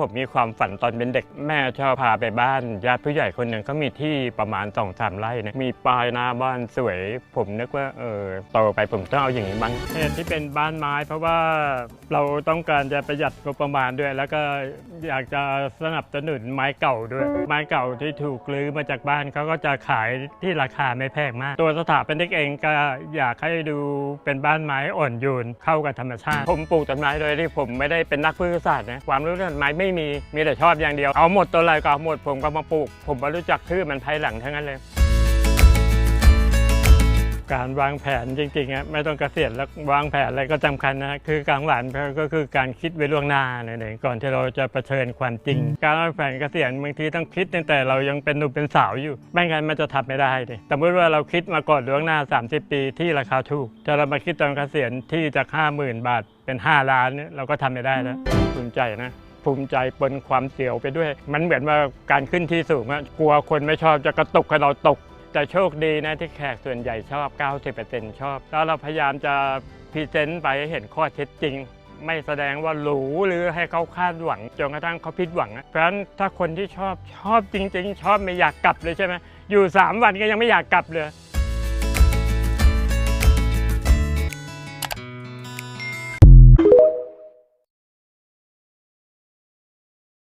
ผมมีความฝันตอนเป็นเด็กแม่ชอบพาไปบ้านญาติผู้ใหญ่คนหนึ่งเขามีที่ประมาณสองสามไร่เนี่ยมีปลายนาบ้านสวย ผมนึกว่าเออโตไปผมต้องเอาอย่างนี้บ้างเหตุที่เป็นบ้านไม้ เพราะว่าเราต้องการจะประหยัดงบประมาณด้วย แล้วก็อยากจะสนับสนุนไม้เก่าด้วย ไม้เก่าที่ถูกลื้อมาจากบ้านเขาก็จะขายที่ราคาไม่แพงมาก ตัวสถาปนิกเองก็อยากให้ดูเป็นบ้านไม้อ่อนโยนเข้ากับธรรมชาติ ผมปลูกต้นไม้โดยที่ผมไม่ได้เป็นนักพืชศาสตร์นะความรู้เรื่องต้ไม้ไม่มีมีแต่ชอบอย่างเดียว เอาหมดตัวอะไรก็เอาหมดผมก็มาปลูก ผมมารู้จักชื่อมันภายหลังทั้งนั้นเลย การวางแผนจริงๆอะไม่ต้องเกษียณแล้ววางแผนอะไรก็สำคัญนะคือการวางแผนก็คือการคิดไว้ล่วงหน้าเนี่ยก่อนที่เราจะเผชิญความจริง การวางแผนเกษียณบางทีต้องคิดตั้งแต่เรายังเป็นหนุ่มเป็นสาวอยู่ไม่งั้นมันจะทำไม่ได้เลยสมมติว่าเราคิดมาก่อนล่วงหน้า 30 ปีที่ราคาถูกถ้าเรามาคิดตอนเกษียณที่จาก 50,000 บาทเป็น 5 ล้านเนี่ยเราก็ทำไม่ได้แล้วภูมิใจนะ ภูมิใจปนความเสียวไปด้วย มันเหมือนว่าการขึ้นที่สูงอะกลัวคนไม่ชอบจะกระตุกให้เราตก แต่โชคดีนะที่แขกส่วนใหญ่ชอบ 90%ชอบ แล้วเราพยายามจะพรีเซนต์ไปให้เห็นข้อเท็จจริงไม่แสดงว่าหรูหรือให้เขาคาดหวังจนกระทั่งเขาผิดหวังอะเพราะฉะนั้นถ้าคนที่ชอบชอบจริง ๆ ชอบไม่อยากกลับเลยใช่ไหมอยู่ 3 วันก็ยังไม่อยากกลับเลย